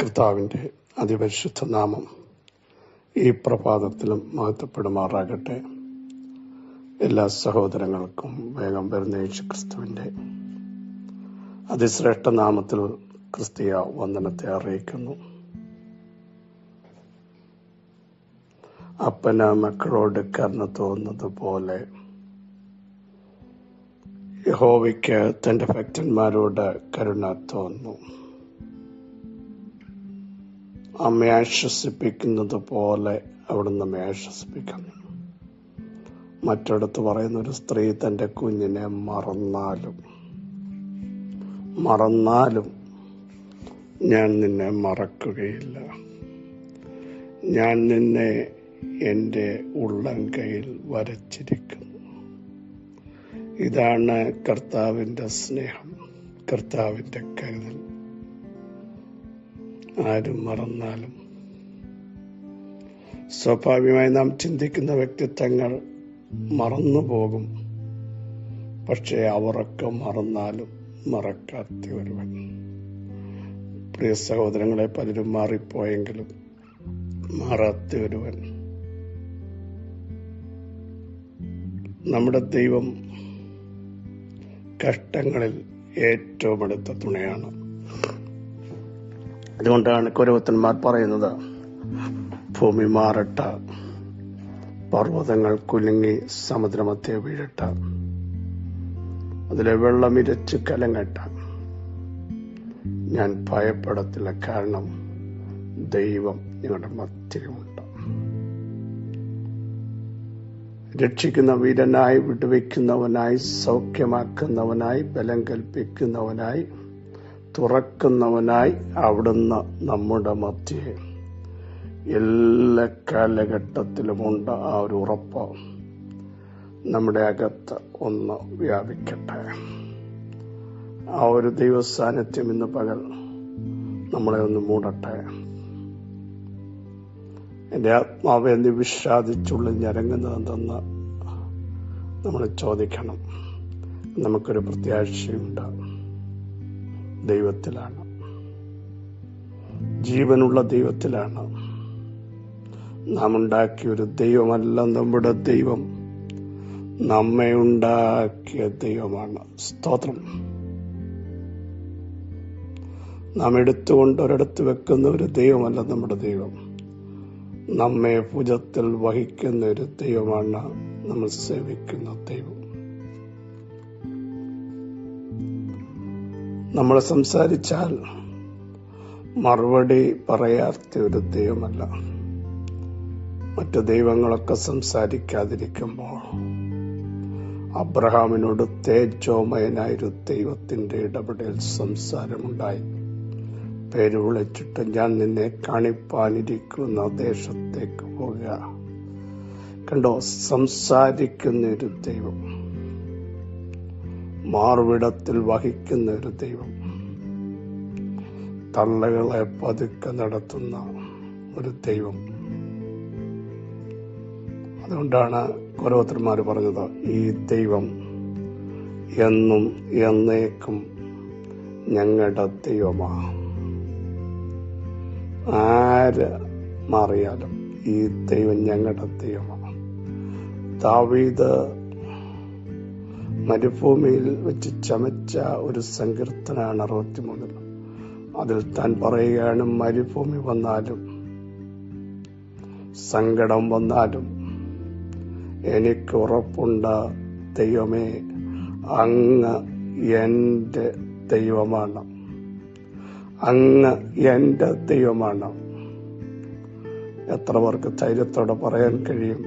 കർത്താവിന്റെ അതിപരിശുദ്ധ നാമം ഈ പ്രഭാതത്തിലും മഹത്വപ്പെടുമാറാകട്ടെ. എല്ലാ സഹോദരങ്ങൾക്കും വേഗം വരുന്ന യേശു ക്രിസ്തുവിന്റെ അതിശ്രേഷ്ഠ നാമത്തിൽ ക്രിസ്തീയ വന്ദനത്തെ അറിയിക്കുന്നു. അപ്പന മക്കളോട് കരുണ തോന്നുന്നത് പോലെ യഹോവയ്ക്ക് തന്റെ ഭക്തന്മാരോട് കരുണ തോന്നുന്നു. അമ്മയെ ആശ്വസിപ്പിക്കുന്നത് പോലെ അവിടുന്ന് അമ്മയെ ആശ്വസിപ്പിക്കുന്നു മറ്റടുത്ത് പറയുന്ന ഒരു സ്ത്രീ തന്റെ കുഞ്ഞിനെ മറന്നാലും മറന്നാലും ഞാൻ നിന്നെ മറക്കുകയില്ല. ഞാൻ നിന്നെ എന്റെ ഉള്ളം കയ്യിൽ വരച്ചിരിക്കുന്നു. ഇതാണ് കർത്താവിന്റെ സ്നേഹം കർത്താവിന്റെ കരുതൽ. ആരും മറന്നാലും. സ്വാഭാവികമായി നാം ചിന്തിക്കുന്ന വ്യക്തിത്വങ്ങൾ മറന്നു പോകും പക്ഷേ അവരൊക്കെ മറന്നാലും മറക്കാത്ത ഒരുവൻ. പ്രിയ സഹോദരങ്ങളെ പലരും മാറിപ്പോയെങ്കിലും മാറാത്ത ഒരുവൻ. നമ്മുടെ ദൈവം കഷ്ടങ്ങളിൽ ഏറ്റവും അടുത്ത തുണയാണ്. അതുകൊണ്ടാണ് കുരവത്തന്മാർ പറയുന്നത് ഭൂമി മാറട്ട പർവതങ്ങൾ കുലുങ്ങി സമുദ്രമത്തെ വീഴട്ട അതിലെ വെള്ളം ഇരച്ച് കലങ്ങട്ട. ഞാൻ ഭയപ്പെടത്തില്ല കാരണം ദൈവം ഞങ്ങളുടെ മധ്യമുണ്ട് രക്ഷിക്കുന്ന വീരനായി വിടുവയ്ക്കുന്നവനായി സൗഖ്യമാക്കുന്നവനായി ബലം കൽപ്പിക്കുന്നവനായി തുറക്കുന്നവനായി അവിടുന്ന് നമ്മുടെ മധ്യേ എല്ലാ കാലഘട്ടത്തിലുമുണ്ട് ആ ഒരു ഉറപ്പ്. നമ്മുടെ അകത്ത് ഒന്ന് വ്യാപിക്കട്ടെ. ആ ഒരു ദൈവസാന്നിധ്യം ഇന്ന് പകൽ നമ്മളെ ഒന്ന് മൂടട്ടെ. എന്റെ ആത്മാവെ നീ വിഷാദിച്ചുള്ളിൽ ഞരങ്ങുന്നതെന്തെന്ന് നമ്മൾ ചോദിക്കണം. നമുക്കൊരു പ്രത്യാശയുണ്ട്. ദൈവത്തിലാണ്. ജീവനുള്ള ദൈവത്തിലാണ്. നാം ഉണ്ടാക്കിയ ഒരു ദൈവമല്ല നമ്മുടെ ദൈവം. നമ്മെ ഉണ്ടാക്കിയ ദൈവമാണ്. സ്തോത്രം. നാം എടുത്തുകൊണ്ട് ഒരിടത്ത് വെക്കുന്ന ഒരു ദൈവമല്ല നമ്മുടെ ദൈവം. നമ്മെ ഭുജത്തിൽ വഹിക്കുന്ന ഒരു ദൈവമാണ് നമ്മൾ സേവിക്കുന്ന ദൈവം. നമ്മൾ സംസാരിച്ചാൽ മറുപടി പറയാത്ത ഒരു ദൈവമല്ല. മറ്റു ദൈവങ്ങളൊക്കെ സംസാരിക്കാതിരിക്കുമ്പോൾ അബ്രഹാമിനോട് തേജോമയനായൊരു ദൈവത്തിന്റെ ഇടപെടൽ സംസാരമുണ്ടായി. പേര് വിളിച്ചിട്ട് ഞാൻ നിന്നെ കാണിപ്പാനിരിക്കുന്ന ദേശത്തേക്ക് പോകുക കണ്ടോ? സംസാരിക്കുന്ന ഒരു ദൈവം. മാർവിടത്തിൽ വഹിക്കുന്ന ഒരു ദൈവം. തള്ളകളെ പതുക്കെ നടത്തുന്ന ഒരു ദൈവം. അതുകൊണ്ടാണ് ഓരോരുത്തന്മാർ പറഞ്ഞത് ഈ ദൈവം എന്നും എന്നേക്കും ഞങ്ങളുടെ ദൈവമാ. ആര് മാറിയാലും ഈ ദൈവം ഞങ്ങളുടെ ദൈവമാണ് ദാവീദ് മരുഭൂമിയിൽ വെച്ച് ചമച്ച ഒരു സങ്കീർത്തനാണ് അറുപത്തിമൂന്നിൽ അതിൽ താൻ പറയുകയാണ് മരുഭൂമി വന്നാലും സങ്കടം വന്നാലും എനിക്ക് ഉറപ്പുണ്ട് ദൈവമേ അങ്ങ് എന്റെ ദൈവമാണ്. അങ്ങ് എന്റെ ദൈവമാണ്. എത്ര പേർക്ക് ധൈര്യത്തോടെ പറയാൻ കഴിയും?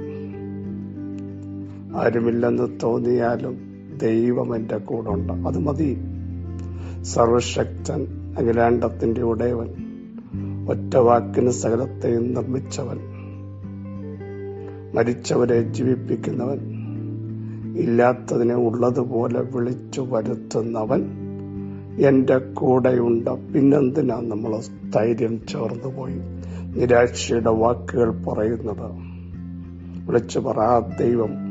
ആരുമില്ലെന്ന് തോന്നിയാലും ദൈവം എന്റെ കൂടെ അത് മതി. സർവശക്തൻ അഖിലാണ്ടത്തിന്റെ ഉടയവൻ ഒറ്റ വാക്കിന് സകലത്തെയും നിർമ്മിച്ചവൻ മരിച്ചവരെ ജീവിപ്പിക്കുന്നവൻ ഇല്ലാത്തതിനെ ഉള്ളതുപോലെ വിളിച്ചു വരുത്തുന്നവൻ എന്റെ കൂടെയുണ്ട്. പിന്നെന്തിനാ നമ്മൾ ധൈര്യം ചേർന്നു പോയി? നിരാശയുടെ വാക്കുകൾ പറയുന്നത്. വിളിച്ചു പറ ദൈവം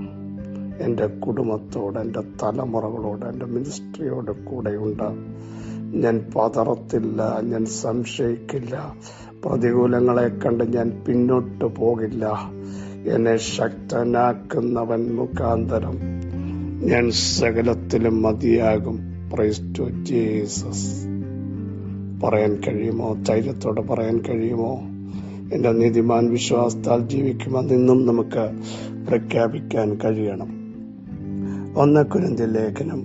എന്റെ കുടുംബത്തോട് എന്റെ തലമുറകളോട് എന്റെ മിനിസ്ട്രിയോട് കൂടെയുണ്ട്. ഞാൻ പതറത്തില്ല ഞാൻ സംശയിക്കില്ല. പ്രതികൂലങ്ങളെ കണ്ട് ഞാൻ പിന്നോട്ട് പോകില്ല. എന്നെ ശക്തനാക്കുന്നവൻ മുഖാന്തരം ഞാൻ സകലത്തിലും മതിയാകും. ക്രൈസ്റ്റു ജീസസ് പറയാൻ കഴിയുമോ? ധൈര്യത്തോടെ പറയാൻ കഴിയുമോ? എന്റെ നീതിമാൻ വിശ്വാസത്താൽ ജീവിക്കുമെന്നും നമുക്ക് പ്രഖ്യാപിക്കാൻ കഴിയണം. ഒന്ന് കുരിന്തി ലേഖനം.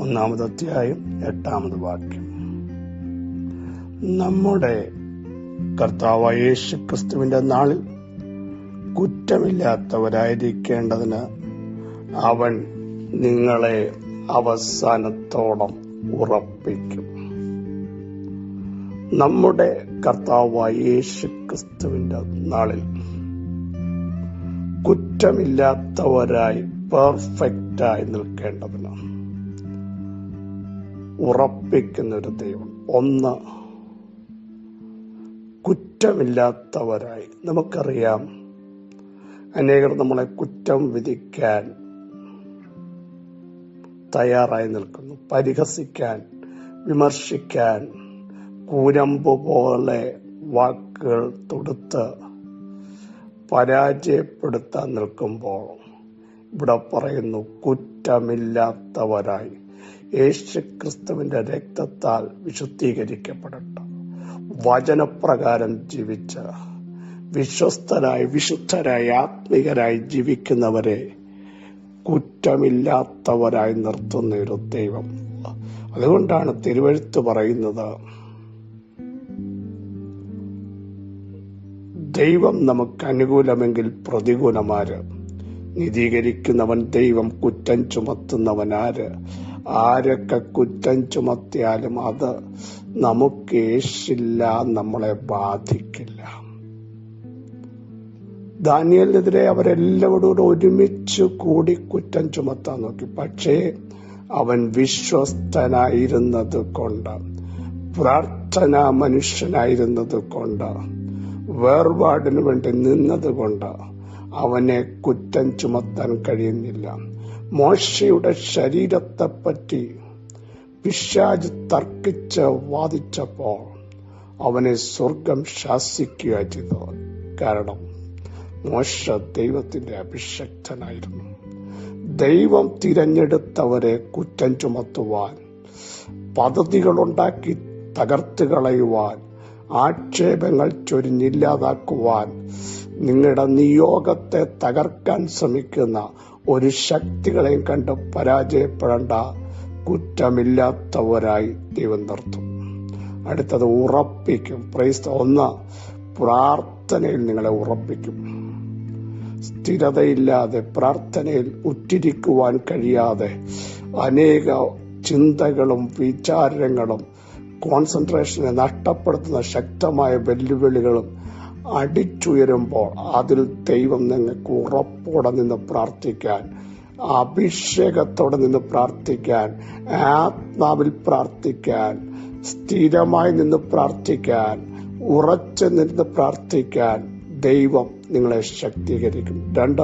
ഒന്നാമത് അധ്യായം എട്ടാമത് വാക്യം. നമ്മുടെ കർത്താവായ യേശു ക്രിസ്തുവിന്റെ നാളിൽ കുറ്റമില്ലാത്തവരായിരിക്കേണ്ടതിന് അവൻ നിങ്ങളെ അവസാനത്തോളം ഉറപ്പിക്കും. നമ്മുടെ കർത്താവായ യേശു ക്രിസ്തുവിന്റെ നാളിൽ കുറ്റമില്ലാത്തവരായി പെർഫെക്റ്റായി നിൽക്കേണ്ടതിന് ഉറപ്പിക്കുന്ന ഒരു ദൈവം. ഒന്ന് കുറ്റമില്ലാത്തവരായി നമുക്കറിയാം അനേകർ നമ്മളെ കുറ്റം വിധിക്കാൻ തയ്യാറായി നിൽക്കുന്നു. പരിഹസിക്കാൻ വിമർശിക്കാൻ കൂരമ്പ് പോലെ വാക്കുകൾ തൊടുത്ത് പരാജയപ്പെടുത്താൻ നിൽക്കുമ്പോൾ ഇവിടെ പറയുന്നു കുറ്റമില്ലാത്തവരായി യേശു യേശുക്രിസ്തുവിന്റെ രക്തത്താൽ വിശുദ്ധീകരിക്കപ്പെടട്ടെ. വചനപ്രകാരം ജീവിച്ച വിശ്വസ്തരായി വിശുദ്ധരായി ആത്മികരായി ജീവിക്കുന്നവരെ കുറ്റമില്ലാത്തവരായി നിർത്തുന്ന ഒരു ദൈവം. അതുകൊണ്ടാണ് തിരുവഴുത്ത് പറയുന്നത് ദൈവം നമുക്ക് അനുകൂലമെങ്കിൽ പ്രതികൂലമാര്? നീതീകരിക്കുന്നവൻ ദൈവം കുറ്റം ചുമത്തുന്നവനാര്? ആരൊക്കെ കുറ്റം ചുമത്തിയാലും അത് നമുക്ക് ഏശില്ല നമ്മളെ ബാധിക്കില്ല. ദാനിയലിനെതിരെ അവരെല്ലാവരോടും ഒരുമിച്ച് കൂടി കുറ്റം ചുമത്താൻ നോക്കി. പക്ഷേ അവൻ വിശ്വസ്തനായിരുന്നത് കൊണ്ട് പ്രാർത്ഥന മനുഷ്യനായിരുന്നത് കൊണ്ട് വേർപാടിനു വേണ്ടി നിന്നത് കൊണ്ട് അവനെ കുറ്റം ചുമത്താൻ കഴിയുന്നില്ല. മോശയുടെ ശരീരത്തെപ്പറ്റി പിശാജ് തർക്കിച്ച് വാദിച്ചപ്പോൾ അവനെ സ്വർഗം ശാസിക്കുക ചെയ്തു. കാരണം മോശ ദൈവത്തിന്റെ അഭിഷക്തനായിരുന്നു. ദൈവം തിരഞ്ഞെടുത്തവരെ കുറ്റം ചുമത്തുവാൻ പദ്ധതികളുണ്ടാക്കി തകർത്ത് കളയുവാൻ ആക്ഷേപങ്ങൾ ചൊരിഞ്ഞില്ലാതാക്കുവാൻ നിങ്ങളുടെ നിയോഗത്തെ തകർക്കാൻ ശ്രമിക്കുന്ന ഒരു ശക്തികളെയും കണ്ട് പരാജയപ്പെടേണ്ട കുറ്റമില്ലാത്തവരായി ദൈവം നിർത്തും. അടുത്തത് ഉറപ്പിക്കും. പ്രൈസ്ത ഒന്ന് പ്രാർത്ഥനയിൽ നിങ്ങളെ ഉറപ്പിക്കും. സ്ഥിരതയില്ലാതെ പ്രാർത്ഥനയിൽ ഉറ്റിരിക്കുവാൻ കഴിയാതെ അനേക ചിന്തകളും വിചാരങ്ങളും കോൺസെൻട്രേഷനെ നഷ്ടപ്പെടുത്തുന്ന ശക്തമായ വെല്ലുവിളികളും അടിച്ചുയരുമ്പോൾ അതിൽ ദൈവം നിങ്ങൾക്ക് ഉറപ്പോടെ നിന്ന് പ്രാർത്ഥിക്കാൻ അഭിഷേകത്തോടെ നിന്ന് പ്രാർത്ഥിക്കാൻ ആത്മാവിൽ പ്രാർത്ഥിക്കാൻ സ്ഥിരമായി നിന്ന് പ്രാർത്ഥിക്കാൻ ഉറച്ചു നിന്ന് പ്രാർത്ഥിക്കാൻ ദൈവം നിങ്ങളെ ശക്തീകരിക്കും. രണ്ട്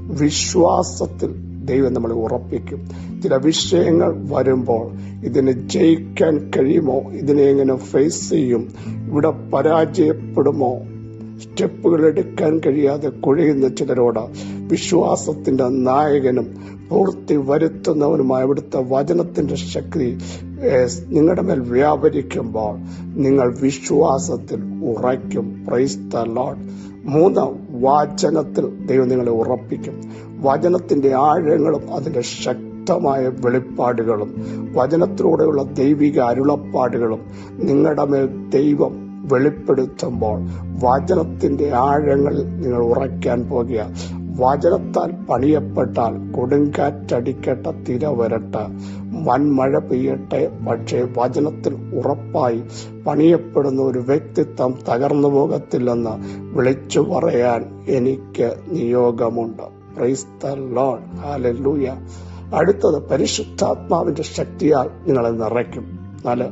വിശ്വാസത്തിൽ ദൈവം നമ്മളെ ഉറപ്പിക്കും. ചില വിഷയങ്ങൾ വരുമ്പോൾ ഇതിനെ ജയിക്കാൻ കഴിയുമോ? ഇതിനെ എങ്ങനെ ഫേസ് ചെയ്യും? ഇവിടെ പരാജയപ്പെടുമോ? സ്റ്റെപ്പുകൾ എടുക്കാൻ കഴിയാതെ കുഴയുന്ന ചിലരോട് വിശ്വാസത്തിന്റെ നായകനും പൂർത്തി വരുത്തുന്നവനുമായ അവിടുത്തെ വചനത്തിന്റെ ശക്തി നിങ്ങളുടെ മേൽ വ്യാപരിക്കുമ്പോൾ നിങ്ങൾ വിശ്വാസത്തിൽ ഉറയ്ക്കും. പ്രൈസ് മൂന്ന് വാചനത്തിൽ ദൈവം നിങ്ങളെ ഉറപ്പിക്കും. വചനത്തിന്റെ ആഴങ്ങളും അതിന്റെ ശക്തമായ വെളിപ്പാടുകളും വചനത്തിലൂടെയുള്ള ദൈവിക അരുളപ്പാടുകളും നിങ്ങളുടെ മേൽ ദൈവം വെളിപ്പെടുത്തുമ്പോൾ വചനത്തിന്റെ ആഴങ്ങൾ നിങ്ങൾ ഉറയ്ക്കാൻ പോകുക. വചനത്താൽ പണിയപ്പെട്ടാൽ കൊടുങ്കാറ്റടിക്കട്ടെ തിര വരട്ടെ. വൻമഴ പെയ്യട്ടെ. പക്ഷേ വചനത്തിൽ ഉറപ്പായി പണിയപ്പെടുന്ന ഒരു വ്യക്തിത്വം തകർന്നു പോകത്തില്ലെന്ന് വിളിച്ചു പറയാൻ എനിക്ക് നിയോഗമുണ്ട്. പ്രൈസ് ദ ലോഡ് ഹാലൂയ അടുത്തത് പരിശുദ്ധാത്മാവിന്റെ ശക്തിയാൽ നിങ്ങളെ നിറയ്ക്കും. നാല്.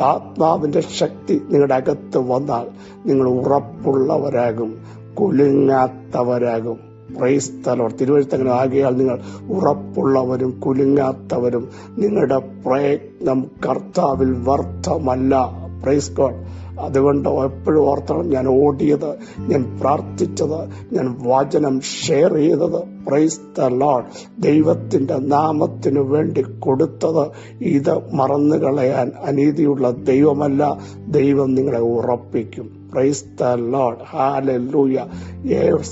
ആത്മാവിന്റെ ശക്തി നിങ്ങളുടെ അകത്ത് വന്നാൽ നിങ്ങൾ ഉറപ്പുള്ളവരാകും കുലുങ്ങാത്തവരാകും. പ്രൈസ് പ്രൈസ്തലോ തിരുവഴുത്തങ്ങനെ ആകിയാൽ നിങ്ങൾ ഉറപ്പുള്ളവരും കുലുങ്ങാത്തവരും. നിങ്ങളുടെ പ്രയത്നം കർത്താവിൽ വ്യർത്ഥമല്ല. പ്രൈസ് ഗോഡ് അതുകൊണ്ട് എപ്പോഴും ഓർത്തണം ഞാൻ ഓടിയത് ഞാൻ പ്രാർത്ഥിച്ചത് ഞാൻ വാചനം ഷെയർ ചെയ്തത്. പ്രൈസ് ദ ലോഡ് ദൈവത്തിന്റെ നാമത്തിനു വേണ്ടി കൊടുത്തത് ഇത് മറന്നു കളയാൻ അനീതിയുള്ള ദൈവമല്ല. ദൈവം നിങ്ങളെ ഉറപ്പിക്കും. പ്രൈസ് ദ ലോഡ് ഹാലൂയ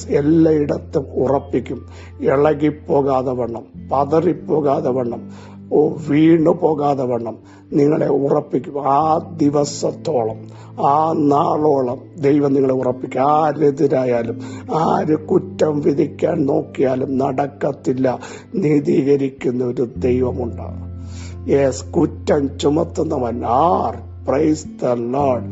എല്ലായിടത്തും ഉറപ്പിക്കും. ഇളകിപ്പോകാതെ വണ്ണം പതറിപ്പോകാതെ വണ്ണം ഓ വീണു പോകാതെ വണ്ണം. നിങ്ങളെ ഉറപ്പിക്കും. ആ ദിവസത്തോളം ആ നാളോളം ദൈവം നിങ്ങളെ ഉറപ്പിക്കും. ആരെതിരായാലും ആര് കുറ്റം വിധിക്കാൻ നോക്കിയാലും നടക്കത്തില്ല. നീതീകരിക്കുന്ന ഒരു ദൈവമുണ്ട്. യെസ് കുറ്റം ചുമത്തുന്നവൻ ആർ? പ്രൈസ് ദ ലോഡ്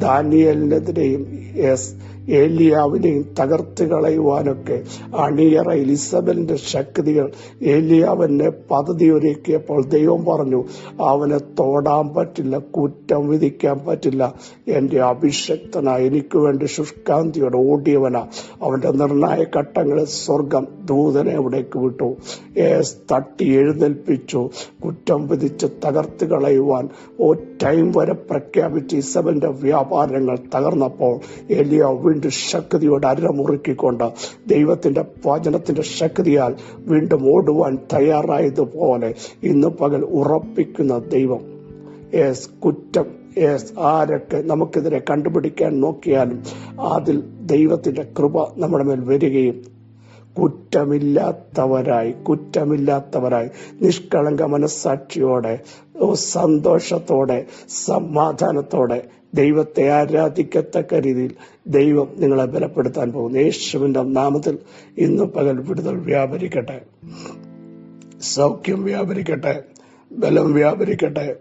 ദാനിയലിനെതിരെയും യെസ് ഏലിയാവിനെയും തകർത്ത് കളയുവാനൊക്കെ അണിയറ എലിസബലിന്റെ ശക്തികൾ ഏലിയാവിനെ പദ്ധതി ഒരുക്കിയപ്പോൾ ദൈവം പറഞ്ഞു അവനെ തോടാൻ പറ്റില്ല കുറ്റം വിധിക്കാൻ പറ്റില്ല. എന്റെ അഭിഷക്തന എനിക്ക് വേണ്ടി ശുഷ്കാന്തിയോടെ ഓടിയവനാ. അവന്റെ നിർണായ ഘട്ടങ്ങളിൽ സ്വർഗം ദൂതനെ അവിടേക്ക് വിട്ടു. ഏസ് തട്ടി എഴുന്നേൽപ്പിച്ചു. കുറ്റം വിധിച്ച് തകർത്ത് കളയുവാൻ ഓ ടൈം വരെ പ്രഖ്യാപിച്ച് ഇസബലിന്റെ വ്യാപാരങ്ങൾ തകർന്നപ്പോൾ എലിയ വീണ്ടും ശക്തിയോട് അരമുറുക്കിക്കൊണ്ട് ദൈവത്തിന്റെ വചനത്തിന്റെ ശക്തിയാൽ വീണ്ടും ഓടുവാൻ തയ്യാറായതുപോലെ ഇന്ന് പകൽ ഉറപ്പിക്കുന്ന ദൈവം. യേസ് കുറ്റം യേസ് ആരൊക്കെ നമുക്കെതിരെ കണ്ടുപിടിക്കാൻ നോക്കിയാലും അതിൽ ദൈവത്തിന്റെ കൃപ നമ്മുടെ മേൽ വരികയും കുറ്റമില്ലാത്തവരായി കുറ്റമില്ലാത്തവരായി നിഷ്കളങ്ക മനസ്സാക്ഷിയോടെ സന്തോഷത്തോടെ സമാധാനത്തോടെ ദൈവത്തെ ആരാധിക്കത്തക്ക രീതിയിൽ ദൈവം നിങ്ങളെ ബലപ്പെടുത്താൻ പോകുന്നു. യേശുവിന്റെ നാമത്തിൽ ഇന്ന് പകൽ വിടുതൽ വ്യാപരിക്കട്ടെ. സൗഖ്യം വ്യാപരിക്കട്ടെ. ബലം വ്യാപരിക്കട്ടെ.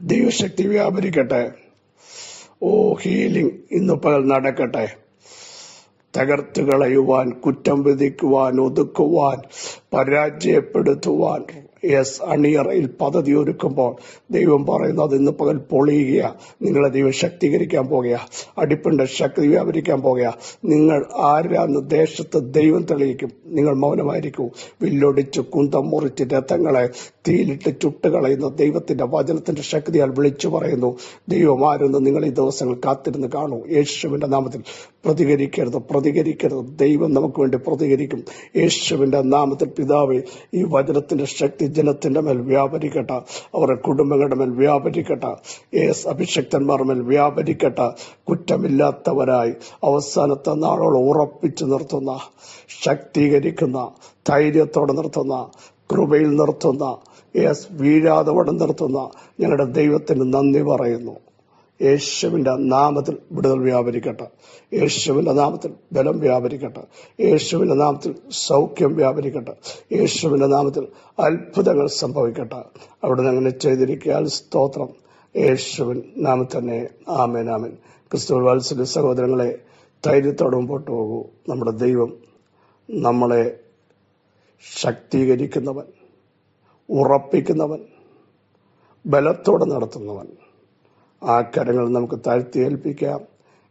ദൈവശക്തി വ്യാപരിക്കട്ടെ. ഓ ഹീലിംഗ് ഇന്ന് പകൽ നടക്കട്ടെ. തകർത്തുകളയുവാൻ കുറ്റം വിധിക്കുവാൻ ഒതുക്കുവാൻ പരാജയപ്പെടുത്തുവാൻ യെസ് അണിയറയിൽ പദ്ധതി ഒരുക്കുമ്പോൾ ദൈവം പറയുന്നത് ഇന്ന് പകൽ പൊളിയുക നിങ്ങളെ ദൈവം ശക്തീകരിക്കാൻ പോകുക അടിപ്പിന്റെ ശക്തി വ്യാപരിക്കാൻ പോകുക നിങ്ങൾ ആരാന്ന് ദേശത്ത് ദൈവം തെളിയിക്കും. നിങ്ങൾ മൗനമായിരിക്കൂ. വില്ലൊടിച്ച് കുന്തം മുറിച്ച് രഥങ്ങളെ തീയിലിട്ട് ചുട്ടുകളയുന്ന ദൈവത്തിന്റെ വചനത്തിന്റെ ശക്തിയാൽ വിളിച്ചു പറയുന്നു. ദൈവം ആരെന്ന് നിങ്ങൾ ഈ ദിവസങ്ങൾ കാത്തിരുന്ന് കാണൂ. യേശുവിന്റെ നാമത്തിൽ പ്രതികരിക്കരുത് പ്രതികരിക്കരുത്. ദൈവം നമുക്ക് വേണ്ടി പ്രതികരിക്കും. യേശുവിന്റെ നാമത്തിൽ പിതാവേ ഈ വചനത്തിന്റെ ശക്തി ജനത്തിന്റെ മേൽ വ്യാപരിക്കട്ടെ. അവരുടെ കുടുംബങ്ങളുടെ മേൽ വ്യാപരിക്കട്ടെ. ഏസ് അഭിഷക്തന്മാർ മേൽ വ്യാപരിക്കട്ടെ. കുറ്റമില്ലാത്തവരായി അവസാനത്തെ നാളോളം ഉറപ്പിച്ചു നിർത്തുന്ന ശക്തീകരിക്കുന്ന ധൈര്യത്തോടെ നിർത്തുന്ന കൃപയിൽ നിർത്തുന്ന എസ് വീഴാതെ നിർത്തുന്ന ഞങ്ങളുടെ ദൈവത്തിന് നന്ദി പറയുന്നു. യേശുവിന്റെ നാമത്തിൽ വിടുതൽ വ്യാപരിക്കട്ടെ. യേശുവിന്റെ നാമത്തിൽ ബലം വ്യാപരിക്കട്ടെ. യേശുവിന്റെ നാമത്തിൽ സൗഖ്യം വ്യാപരിക്കട്ടെ. യേശുവിന്റെ നാമത്തിൽ അത്ഭുതങ്ങൾ സംഭവിക്കട്ടെ. അവിടെ അങ്ങനെ ചെയ്തിരിക്കാൻ സ്തോത്രം. യേശുവിൻ നാമത്തിൽ തന്നെ ആമേൻ ആമേൻ. ക്രിസ്തു വാത്സല്യ സഹോദരങ്ങളെ ധൈര്യത്തോടെ മുമ്പോട്ട് പോകൂ. നമ്മുടെ ദൈവം നമ്മളെ ശക്തീകരിക്കുന്നവൻ ഉറപ്പിക്കുന്നവൻ ബലത്തോടെ നടത്തുന്നവൻ. ആ കരങ്ങൾ നമുക്ക് താഴ്ത്തി ഏൽപ്പിക്കാം.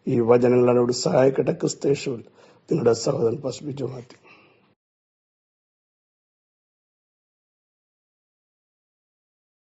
ഈ വചനങ്ങളോട് സഹായിക്കട്ടെ. ക്രിസ്തേശുവിൽ നിങ്ങളുടെ സഹോദരൻ പശിപ്പിച്ചു മാറ്റി.